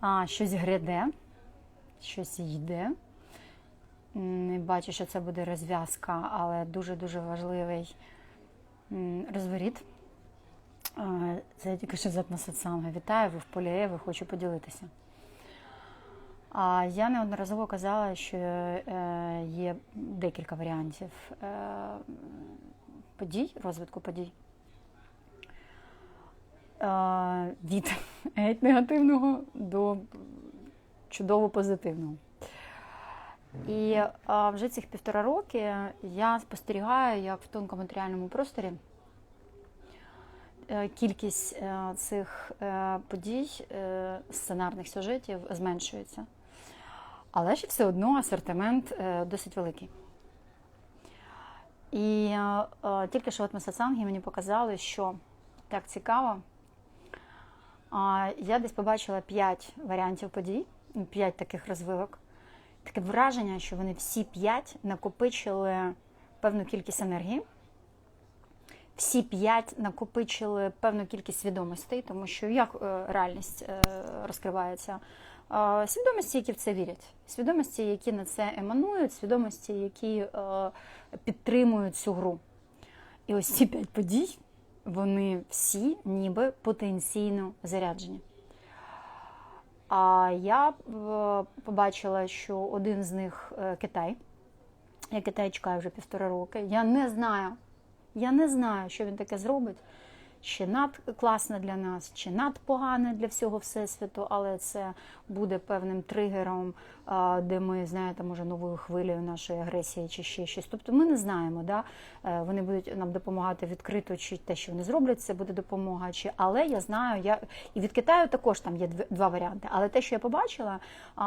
А, щось гряде, щось йде. Бачу, що це буде розв'язка, але дуже-дуже важливий розворіт. Це я тільки що з атмосатсанга. Вітаю, ви в полієві, хочу поділитися. А я неодноразово казала, що е, є декілька варіантів е, подій, розвитку подій. Від геть негативного до чудово позитивного. І а, вже цих півтора роки я спостерігаю, як в тонкоматеріальному просторі е, кількість е, цих е, подій, сценарних сюжетів зменшується. Але ж все одно асортимент досить великий. І тільки що от ми сатсанги мені показали, що так цікаво. Я десь побачила п'ять варіантів подій, п'ять таких розвивок. Таке враження, що вони всі п'ять накопичили певну кількість енергії, всі п'ять накопичили певну кількість свідомостей, тому що як е, реальність е, розкривається? Е, Свідомості, які в це вірять, свідомості, які на це еманують, свідомості, які підтримують цю гру. І ось ці п'ять подій, вони всі ніби потенційно заряджені. А я е, побачила, що один з них е, Китай. Я Китай чекаю вже півтора роки. Я не знаю, я не знаю, що він таке зробить. Чи надкласне для нас, чи надпогане для всього всесвіту, але це буде певним тригером, де ми знаєте, може новою хвилею нашої агресії чи ще щось. Тобто ми не знаємо, да? Е, вони будуть нам допомагати відкрито, чи те, що вони зроблять, це буде допомога. Чи але я знаю, я і від Китаю також там є дв- два варіанти. Але те, що я побачила,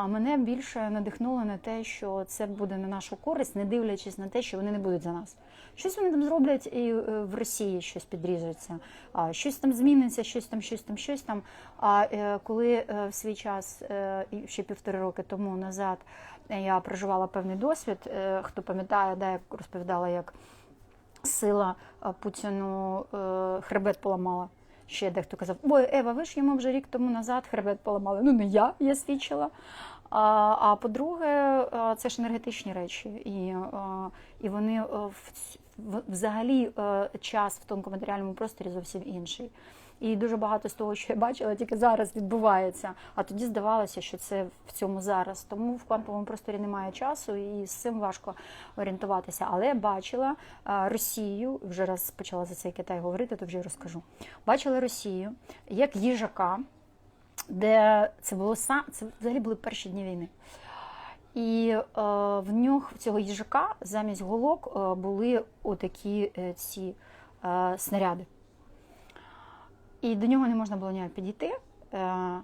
мене більше надихнуло на те, що це буде на нашу користь, не дивлячись на те, що вони не будуть за нас. Щось вони там зроблять і е, в Росії щось підріжеться, а щось там зміниться, щось там, щось там, щось там. А е, коли е, в свій час, е, ще півтори роки тому назад, я проживала певний досвід, хто пам'ятає, да, як розповідала, як сила Путіну хребет поламала. Ще дехто казав, ой, Ева, ви ж йому вже рік тому назад хребет поламали. Ну, не я, я свідчила. А, а по-друге, це ж енергетичні речі, і, і вони в- взагалі е, час в тонкоматеріальному просторі зовсім інший. І дуже багато з того, що я бачила, тільки зараз відбувається. А тоді здавалося, що це в цьому зараз. Тому в квантовому просторі немає часу, і з цим важко орієнтуватися. Але я бачила е, Росію, вже раз почала за цей Китай говорити, то вже розкажу. Бачила Росію як їжака, де це було сам, це взагалі були перші дні війни. І е, в нього в цього їжака замість голок е, були отакі е, ці е, снаряди. І до нього не можна було ніяк підійти. Е,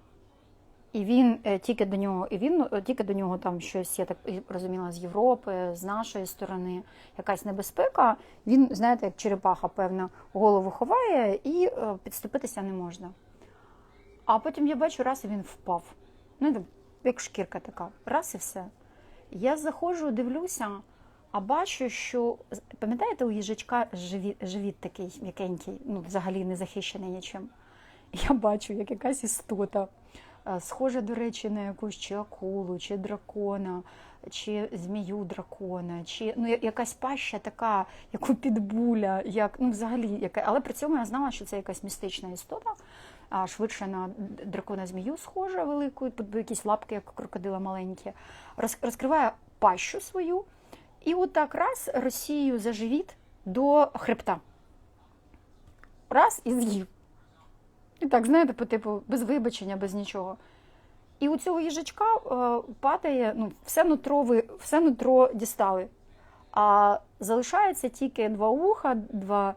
і він е, тільки до нього, і він е, тільки до нього там щось, я так розуміла, з Європи, з нашої сторони, якась небезпека. Він, знаєте, як черепаха, певно, голову ховає і е, підступитися не можна. А потім я бачу, раз і він впав. Ну, як шкірка така, раз і все. Я заходжу, дивлюся, а бачу, що пам'ятаєте, у їжачка живіт, живіт такий м'якенький, ну взагалі не захищений нічим. Я бачу, як якась істота, е, схожа, до речі, на якусь чи акулу, чи дракона, чи змію дракона, чи ну, якась паща така, як у підбуля, як ну взагалі яка. Але при цьому я знала, що це якась містична істота, швидше на дракона змію схожа велику, якісь лапки, як крокодила маленькі. Розкриває пащу свою, і отак раз Росію за живіт до хребта. Раз і з'їв. І так, знаєте, по типу, без вибачення, без нічого. І у цього їжачка е, падає, ну, все нутро, ви, все нутро дістали. А залишається тільки два вуха, два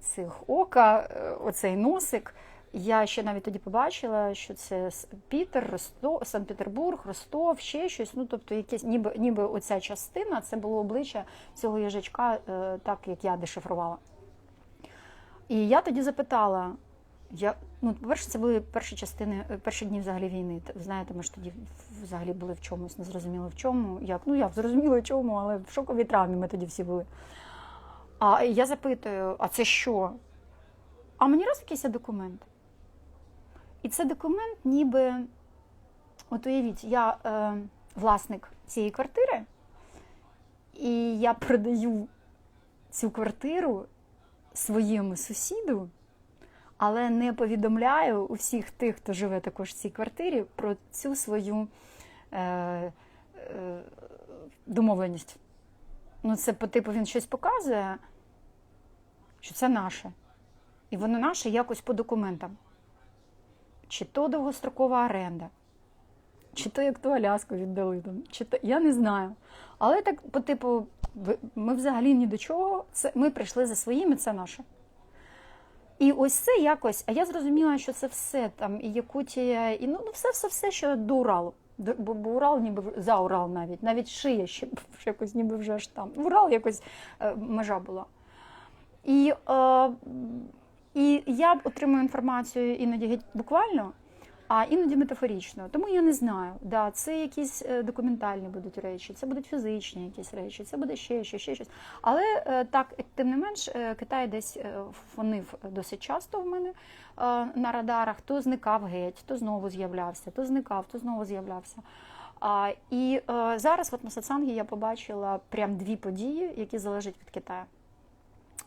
цих ока, е, оцей носик. Я ще навіть тоді побачила, що це Пітер, Ростов, Санкт-Петербург, Ростов, ще щось. Ну, тобто, якесь, ніби, ніби оця частина це було обличчя цього їжачка, е, так як я дешифрувала. І я тоді запитала. Я, ну, по-перше, це були перші частини, е, перші дні взагалі війни. Знаєте, ми ж тоді взагалі були в чомусь, не зрозуміло в чому. Як, ну як зрозуміло в чому, але в шоковій травмі ми тоді всі були. А я запитую, а це що? А мені раз якийсь документ. І це документ, ніби, от уявіть, я е, власник цієї квартири, і я продаю цю квартиру своєму сусіду, але не повідомляю усіх тих, хто живе також в цій квартирі, про цю свою е, е, домовленість. Ну, це по типу він щось показує, що це наше. І воно наше якось по документам. Чи то довгострокова оренда, чи то як ту Аляску віддали там, чи то я не знаю. Але так, по типу, ми взагалі ні до чого. Це ми прийшли за своїми, це наше. І ось це якось, а я зрозуміла, що це все там, і Якутія, і ну, ну все, все, все, що до Уралу. Бо, Урал ніби за Урал навіть, навіть шия ще якось ніби вже ж там. Урал якось е, межа була. І, е, і я отримую інформацію іноді геть буквально, а іноді метафорично. Тому я не знаю. Да, це якісь е, документальні будуть речі, це будуть фізичні якісь речі, це буде ще щось, ще щось. Але е, так, тим не менш, е, Китай десь фонив досить часто в мене на радарах. То зникав геть, то знову з'являвся, то зникав, то знову з'являвся. А, і е, зараз от на Сатсангі я побачила прям дві події, які залежать від Китаю.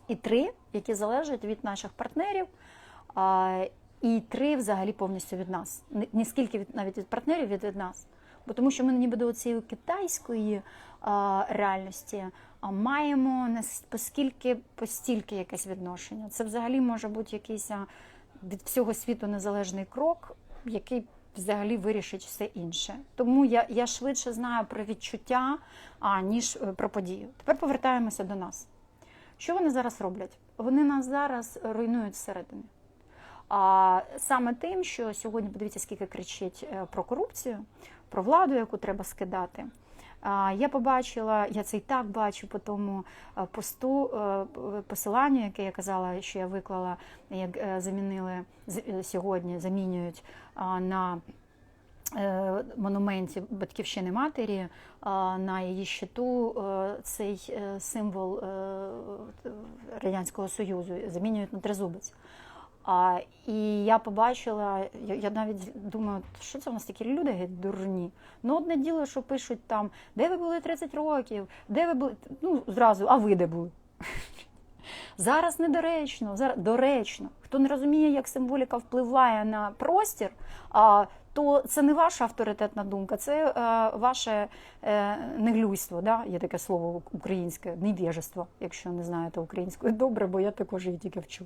І три, які залежать від наших партнерів, а, і три взагалі повністю від нас. Не- Не скільки від навіть від партнерів, від, від нас. Бо тому що ми ніби до цієї китайської а, реальності а, маємо поскільки постільки якесь відношення. Це взагалі може бути якийсь від всього світу незалежний крок, який взагалі вирішить все інше. Тому я, я швидше знаю про відчуття, а, ніж е, про подію. Тепер повертаємося до нас. Що вони зараз роблять? Вони нас зараз руйнують зсередини. А саме тим, що сьогодні подивіться, скільки кричить е, про корупцію, про владу, яку треба скидати. Я побачила, я це і так бачу по тому е, посту е, посиланню, яке я казала, що я виклала, як замінили сьогодні, замінюють на монументі батьківщини матері на її щиту цей символ Радянського Союзу замінюють на тризубець. А, і я побачила, я, я навіть думаю, що це у нас такі люди дурні. Ну, одне діло, що пишуть там, де ви були 30 років, де ви були. Ну, зразу, а ви де були? Зараз недоречно, зараз доречно. Хто не розуміє, як символіка впливає на простір, а, то це не ваша авторитетна думка, це е, ваше е, неглюйство. Да? Є таке слово українське, невіжество, якщо не знаєте українською добре, бо я також її тільки вчу.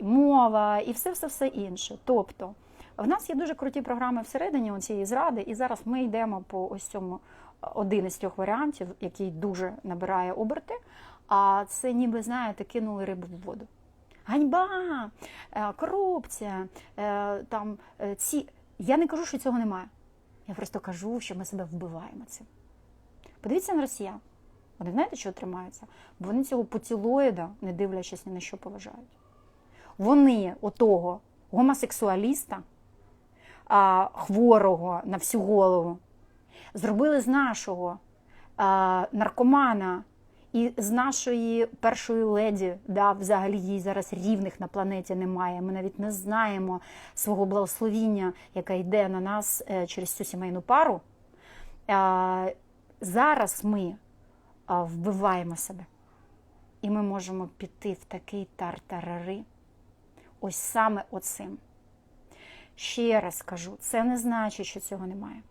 Мова і все, все, все інше. Тобто, в нас є дуже круті програми всередині цієї зради, і зараз ми йдемо по ось цьому один із трьох варіантів, який дуже набирає оберти. А це ніби, знаєте, кинули рибу в воду. Ганьба, е, корупція, е, там е, ці. Я не кажу, що цього немає. Я просто кажу, що ми себе вбиваємо цим. Подивіться на росіян. Вони знаєте, що тримаються? Бо вони цього поцілоїда, не дивлячись ні на що поважають. Вони отого гомосексуаліста, а, хворого на всю голову, зробили з нашого а, наркомана і з нашої першої леді, да, взагалі їй зараз рівних на планеті немає. Ми навіть не знаємо свого благословіння, яке йде на нас е, через цю сімейну пару. А, зараз ми вбиваємо себе. І ми можемо піти в такий тартарари. Ось саме оцим. Ще раз кажу, це не значить, що цього немає.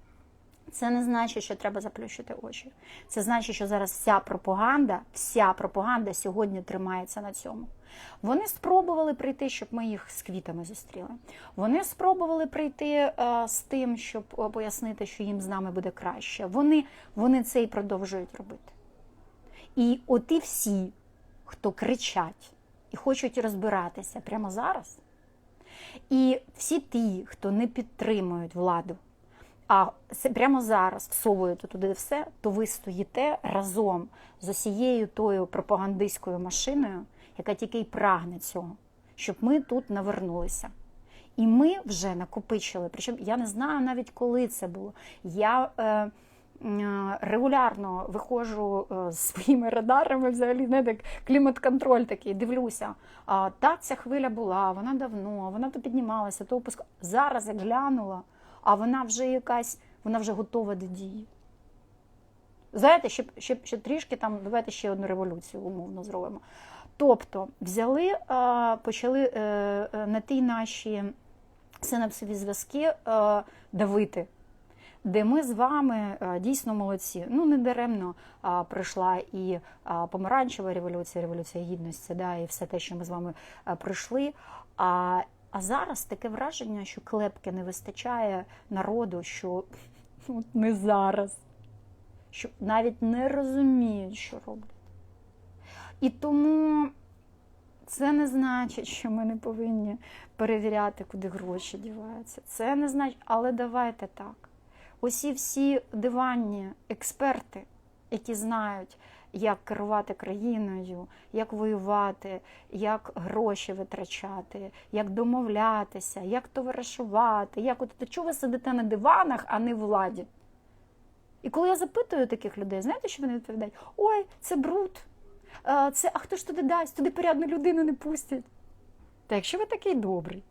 Це не значить, що треба заплющити очі. Це значить, що зараз вся пропаганда, вся пропаганда сьогодні тримається на цьому. Вони спробували прийти, щоб ми їх з квітами зустріли. Вони спробували прийти е, з тим, щоб е, пояснити, що їм з нами буде краще. Вони, вони це і продовжують робити. І оті всі, хто кричать і хочуть розбиратися прямо зараз, і всі ті, хто не підтримують владу, а прямо зараз всовуєте туди все, то ви стоїте разом з усією тою пропагандистською машиною, яка тільки й прагне цього, щоб ми тут навернулися. І ми вже накопичили. Причому я не знаю навіть коли це було. Я е, регулярно виходжу е, з своїми радарами, взагалі, знаєте, як клімат-контроль такий, дивлюся. Так, ця хвиля була, вона давно, вона то піднімалася, то опускала. Зараз як глянула, а вона вже якась, вона вже готова до дії. Знаєте, ще, ще, ще трішки там, давайте ще одну революцію умовно зробимо. Тобто взяли, е, почали е, е, на ті наші синапсові зв'язки е, давити, де ми з вами е, дійсно молодці. Ну, не даремно прийшла і помаранчева революція, революція гідності, да, і все те, що ми з вами е, пройшли. А, а зараз таке враження, що клепки не вистачає народу, що не зараз, що навіть не розуміють, що роблять. І тому це не значить, що ми не повинні перевіряти, куди гроші діваються. Це не значить, але давайте так. Усі всі диванні експерти, які знають, як керувати країною, як воювати, як гроші витрачати, як домовлятися, як товаришувати, як от чого ви сидите на диванах, а не владі. І коли я запитую таких людей, знаєте, що вони відповідають? Ой, це бруд. Е, Це, а хто ж туди дасть? Туди порядну людину не пустять. Та якщо ви такий добрий,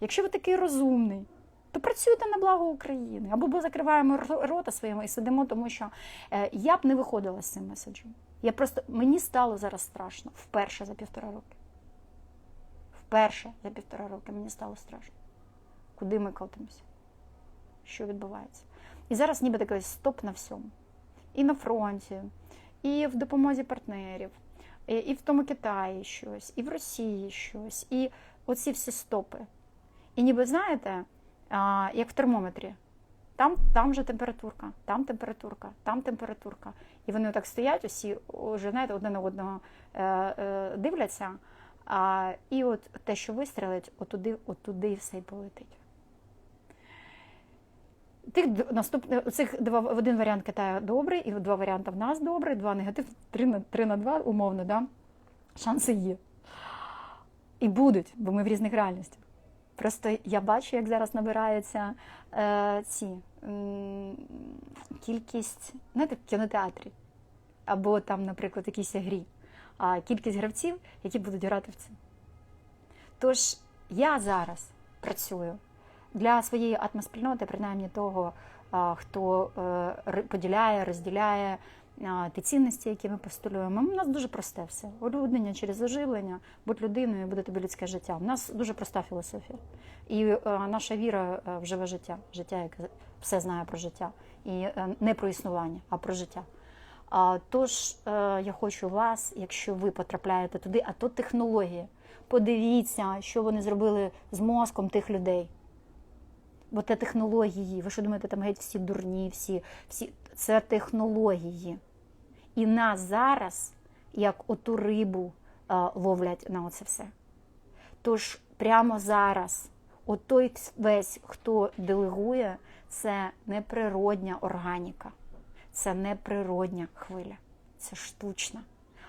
якщо ви такий розумний, то працюйте на благо України. Або ми закриваємо рота своїми і сидимо, тому що е, я б не виходила з цим меседжем. Я просто мені стало зараз страшно вперше за півтора роки. Вперше за півтора роки мені стало страшно. Куди ми котимося? Що відбувається? І зараз ніби такий стоп на всьому. І на фронті, і в допомозі партнерів, і і в тому Китаї щось, і в Росії щось, і оці всі стопи. І ніби знаєте, як в термометрі. Там, там вже температурка, там температурка, там температурка. І вони так стоять, усі вже знаєте, одне на одного е, е, дивляться. А, і от те, що вистрелить, отуди, отуди і все й полетить. Тих д- цих два один варіант Китаю добрий, і два варіанти в нас добрий, два негатив, три на три на два, умовно, да? шанси є. І будуть, бо ми в різних реальностях. Просто я бачу, як зараз набираються е, ці м, кількість, знаєте, в кінотеатрі, або там, наприклад, якійсь грі, а кількість гравців, які будуть грати в це. Тож я зараз працюю для своєї атмоспільноти, принаймні того, хто е, поділяє, розділяє ті цінності, які ми постулюємо. У нас дуже просте все. Улюднення через оживлення, будь людиною, буде тобі людське життя. У нас дуже проста філософія. І е, наша віра е, в живе життя, життя, яке все знає про життя. І е, не про існування, а про життя. Тож я хочу вас, якщо ви потрапляєте туди, а то технології. Подивіться, що вони зробили з мозком тих людей. Бо це технології. Ви що думаєте, там геть всі дурні, всі, всі це технології. І нас зараз, як оту рибу, е, ловлять на оце все. Тож прямо зараз, отой весь, хто делегує, це неприродня органіка, це неприродня хвиля, це штучна.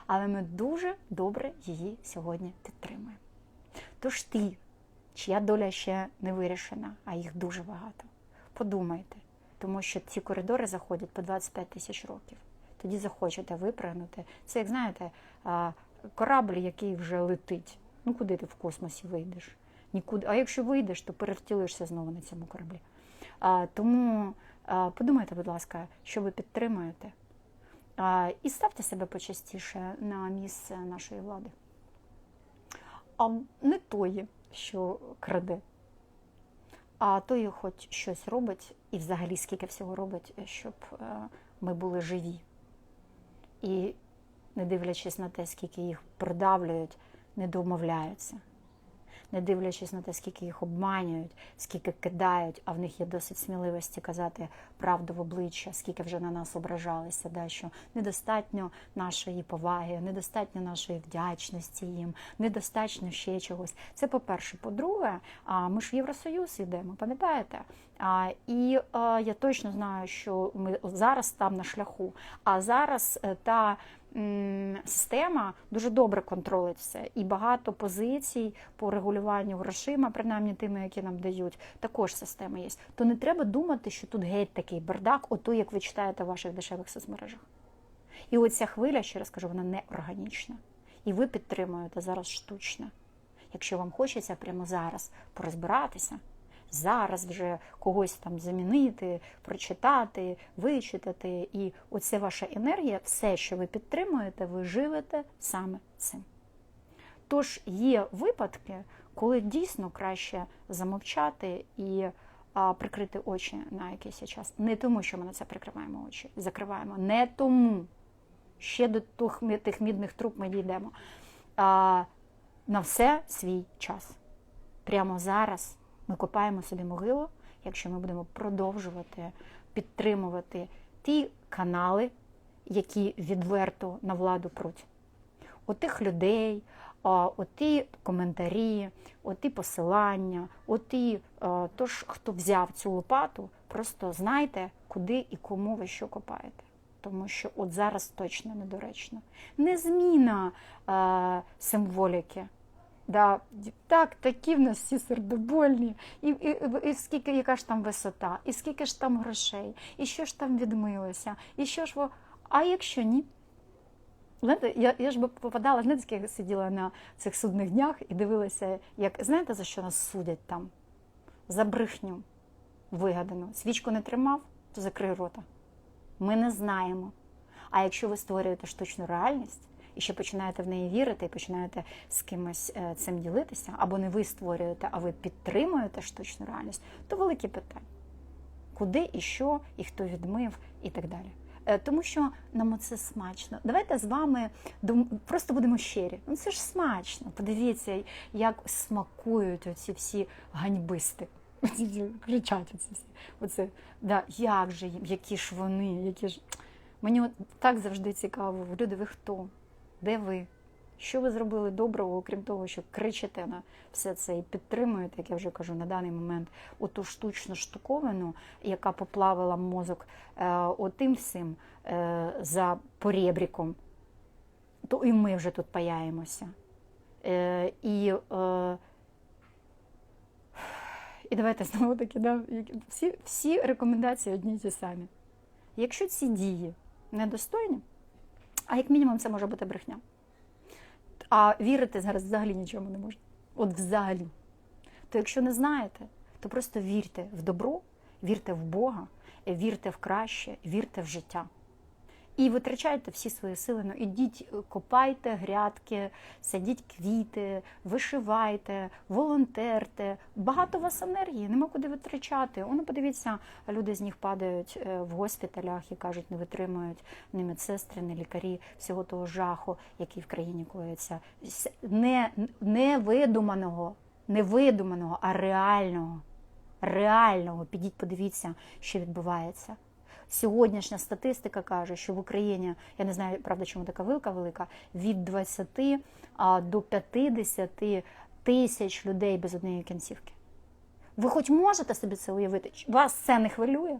Але ми дуже добре її сьогодні підтримуємо. Тож ти, чия доля ще не вирішена, а їх дуже багато. Подумайте, тому що ці коридори заходять по 25 тисяч років. Тоді захочете випригнути. Це, як знаєте, корабль, який вже летить. Ну куди ти в космосі вийдеш? Нікуди. А якщо вийдеш, то перевтілишся знову на цьому кораблі. А, тому а, подумайте, будь ласка, що ви підтримуєте. А, і ставте себе почастіше на місце нашої влади. А не тої, що краде, а тої, хоч щось робить, і взагалі скільки всього робить, щоб е, ми були живі. І не дивлячись на те, скільки їх продавлюють, не домовляються. Не дивлячись на те, скільки їх обманюють, скільки кидають, а в них є досить сміливості казати правду в обличчя, скільки вже на нас ображалися, да, що недостатньо нашої поваги, недостатньо нашої вдячності їм, недостатньо ще чогось. Це по-перше. По-друге, а, ми ж в Євросоюз йдемо, пам'ятаєте? І я точно знаю, що ми зараз там на шляху. А зараз е, та система дуже добре контролить все. І багато позицій по регулюванню грошима, принаймні тими, які нам дають, також система є. То не треба думати, що тут геть такий бардак, ото як ви читаєте в ваших дешевих соцмережах. І оця хвиля, ще раз кажу, вона не органічна. І ви підтримуєте зараз штучне. Якщо вам хочеться прямо зараз порозбиратися, зараз вже когось там замінити, прочитати, вичитати, і оце ваша енергія, все, що ви підтримуєте, ви живете саме цим. Тож є випадки, коли дійсно краще замовчати і а, прикрити очі на якийсь час. Не тому, що ми на це прикриваємо очі, закриваємо, не тому. Ще до тих, тих мідних труб ми дійдемо. А, на все свій час. Прямо зараз ми копаємо собі могилу, якщо ми будемо продовжувати підтримувати ті канали, які відверто на владу пруть. Отих людей, оті коментарі, оті посилання, оті, тож, хто взяв цю лопату, просто знайте, куди і кому ви що копаєте. Тому що от зараз точно недоречно. Не зміна е, символіки. Да, Так, такі в нас всі сердобольні, і, і, і, скільки яка ж там висота, і скільки ж там грошей, і що ж там відмилося, і що ж во. А якщо ні? Знаєте, я я ж би попадала, знаєте, як сиділа на цих судних днях і дивилася, як знаєте, за що нас судять там? За брехню вигадану. Свічку не тримав, то закрий рота. Ми не знаємо. А якщо ви створюєте штучну реальність і ще починаєте в неї вірити, і починаєте з кимось е, цим ділитися, або не ви створюєте, а ви підтримуєте штучну реальність, то великі питання. Куди і що, і хто відмив, і так далі. Е, тому що нам це смачно. Давайте з вами просто будемо щирі. Ну це ж смачно. Подивіться, як смакують оці всі ганьбисти. Кричать оці всі. Оце, да, як же їм, які ж вони, які ж. Мені от так завжди цікаво. Люди, ви хто? Де ви? Що ви зробили доброго, окрім того, що кричите на все це і підтримуєте, як я вже кажу, на даний момент оту штучну штуковину, яка поплавила мозок е, отим всім е, за порєбріком, то і ми вже тут паяємося. Е, і і давайте знову таки, да, всі всі рекомендації одні й ті самі. Якщо ці дії недостойні, а як мінімум це може бути брехня. А вірити зараз взагалі нічому не можна. От взагалі. То якщо не знаєте, то просто вірте в добро, вірте в Бога, вірте в краще, вірте в життя. І витрачайте всі свої сили. Ну, ідіть, е, копайте грядки, садіть квіти, вишивайте, волонтерте. Багато у вас енергії, нема куди витрачати. Воно подивіться, люди з них падають е, в госпіталях і кажуть, не витримують ні медсестри, ні лікарі всього того жаху, який в країні коїться. Не, не видуманого, не видуманого, а реального. Реального, підіть, подивіться, що відбувається. Сьогоднішня статистика каже, що в Україні я не знаю, правда, чому така вилка велика, від 20 до 50 тисяч людей без однієї кінцівки. Ви хоч можете собі це уявити? Вас це не хвилює?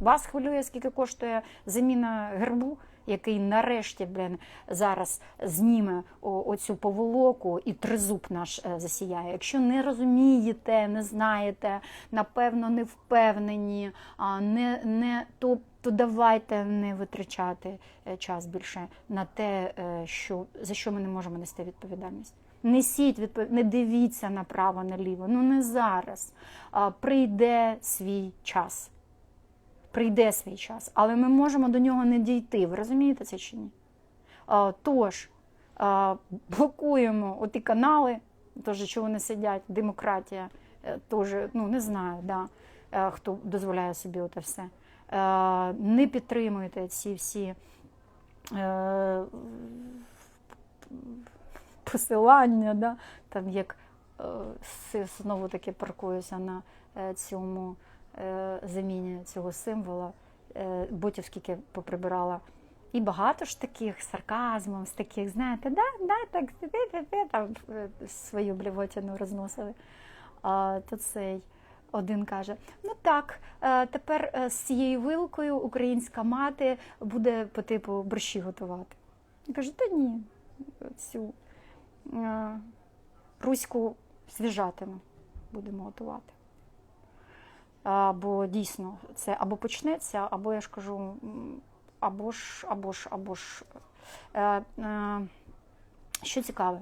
Вас хвилює, скільки коштує заміна гербу, який нарешті блін, зараз зніме оцю поволоку і тризуб наш е, засіяє. Якщо не розумієте, не знаєте, напевно, не впевнені, не, не то. То давайте не витрачати е, час більше на те, е, що за що ми не можемо нести відповідальність. Несіть відпов... не дивіться направо, наліво. Ну не зараз. А, Прийде свій час прийде свій час, але ми можемо до нього не дійти. Ви розумієте це чи ні? Тож, блокуємо оті канали, теж чого вони сидять, демократія, е, теж, ну не знаю, да, е, хто дозволяє собі оте все. Е, не підтримуйте ці всі посилання, да, там як знову таки паркуюся на цьому. Е, заміні цього символа. Е, ботів скільки поприбирала. І багато ж таких сарказмом, з таких, знаєте, да, да, так там е, свою блівотіну розносили. А, То цей один каже: ну так, тепер з цією вилкою українська мати буде по типу борщі готувати. Я кажу, та ні, цю руську свіжатину будемо готувати. А, бо дійсно це або почнеться, або я ж кажу, або ж, або ж, або ж. Е, е, що цікаве,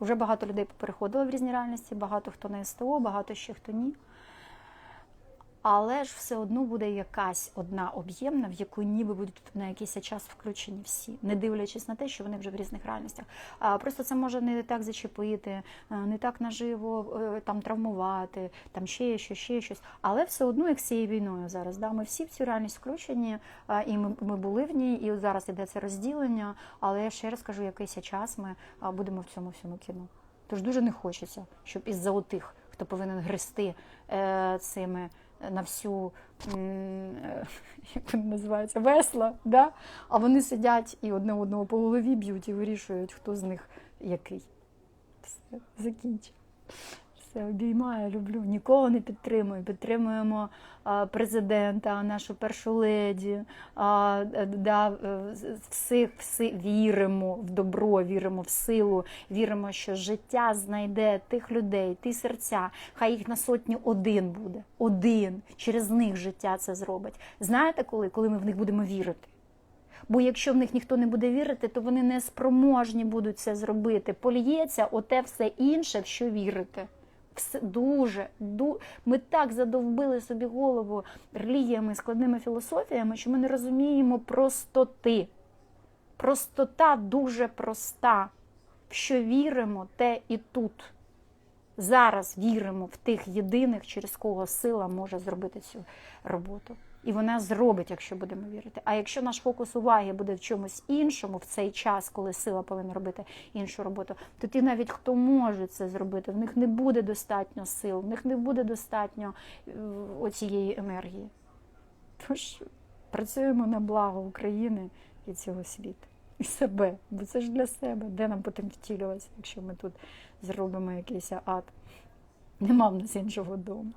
вже багато людей переходило в різні реальності, багато хто на СТО, багато ще хто ні. Але ж все одно буде якась одна об'ємна, в яку ніби будуть на якийсь час включені всі, не дивлячись на те, що вони вже в різних реальностях. А просто це може не так зачепити, е, не так наживо е, там травмувати, там ще щось, ще щось. Але все одно, як з цією війною зараз, да, ми всі в цю реальність включені, і ми, ми були в ній, і зараз іде це розділення. Але я ще раз кажу, якийсь час ми будемо в цьому всьому кіно. Тож дуже не хочеться, щоб із-за отих, хто повинен грести е, цими на всю, е, як вони називаються, весла, да? а вони сидять і одне одного по голові б'ють і вирішують, хто з них який. Все, закінчив. Все, обіймаю, люблю. Нікого не підтримую. Підтримуємо президента, нашу першу леді, да, е, всіх, всі віримо в добро, віримо в силу, віримо, що життя знайде тих людей, ті серця. Хай їх на сотню один буде. Один. Через них життя це зробить. Знаєте коли? Коли ми в них будемо вірити. Бо якщо в них ніхто не буде вірити, то вони не спроможні будуть це зробити. Поліється оте все інше, в що вірите. Все дуже, ду... ми так задовбили собі голову релігіями, складними філософіями, що ми не розуміємо простоти. Простота дуже проста. В що віримо, те і тут. Зараз віримо в тих єдиних, через кого сила може зробити цю роботу. І вона зробить, якщо будемо вірити. А якщо наш фокус уваги буде в чомусь іншому в цей час, коли сила повинна робити іншу роботу, то ті навіть хто може це зробити, в них не буде достатньо сил, в них не буде достатньо е, оцієї енергії. Тож працюємо на благо України і цього світу. І себе, бо це ж для себе. Де нам потім втілюватися, якщо ми тут зробимо якийсь ад? Нема в нас іншого дому.